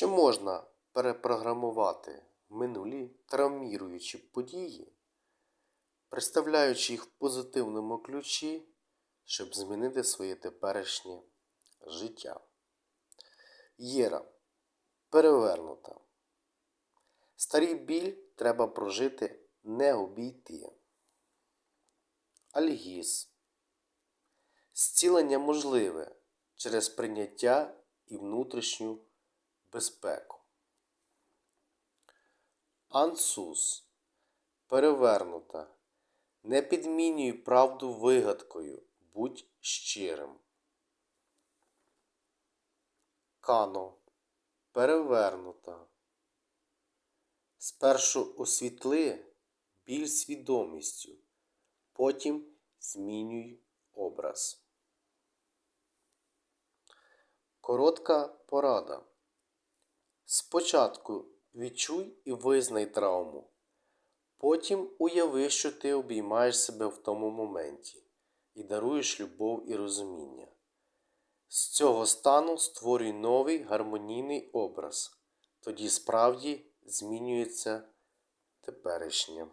Чи можна перепрограмувати минулі травміруючі події, представляючи їх в позитивному ключі, щоб змінити своє теперішнє життя? Єра перевернута. Старий біль треба прожити, не обійти. Альгіз. Зцілення можливе через прийняття і внутрішню безпеку. Ансус. Перевернута. Не підмінюй правду вигадкою. Будь щирим. Кано. Перевернута. Спершу освітли біль свідомістю, потім змінюй образ. Коротка порада. Спочатку відчуй і визнай травму. Потім уяви, що ти обіймаєш себе в тому моменті і даруєш любов і розуміння. З цього стану створюй новий гармонійний образ. Тоді справді змінюється теперішнє.